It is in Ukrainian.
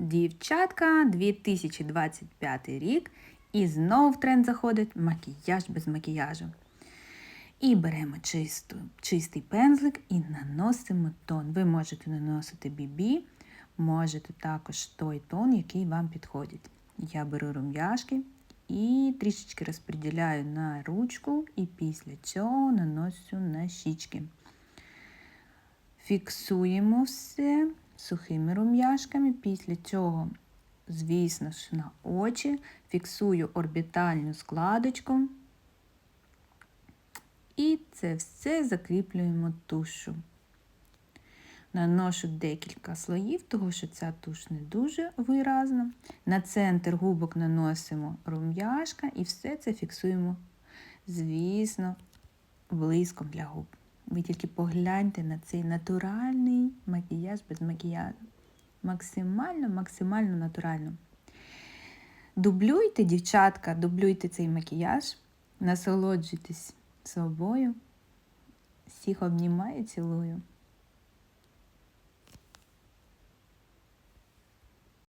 Дівчатка, 2025 рік. І знову в тренд заходить макіяж без макіяжу. І беремо чисту, чистий пензлик і наносимо тон. Ви можете наносити BB, можете також той тон, який вам підходить. Я беру рум'яшки і трішечки розподіляю на ручку, і після цього наношу на щічки. Фіксуємо все сухими рум'яшками. Після цього, звісно ж, на очі фіксую орбітальну складочку. І це все закріплюємо тушу. Наношу декілька слоїв, тому що ця туш не дуже виразна. На центр губок наносимо рум'яшка і все це фіксуємо, звісно, блиском для губ. Ви тільки погляньте на цей натуральний макіяж без макіяжу. Максимально, максимально натурально. Дублюйте, дівчатка, дублюйте цей макіяж, насолоджуйтесь собою. Всіх обнімаю, цілую.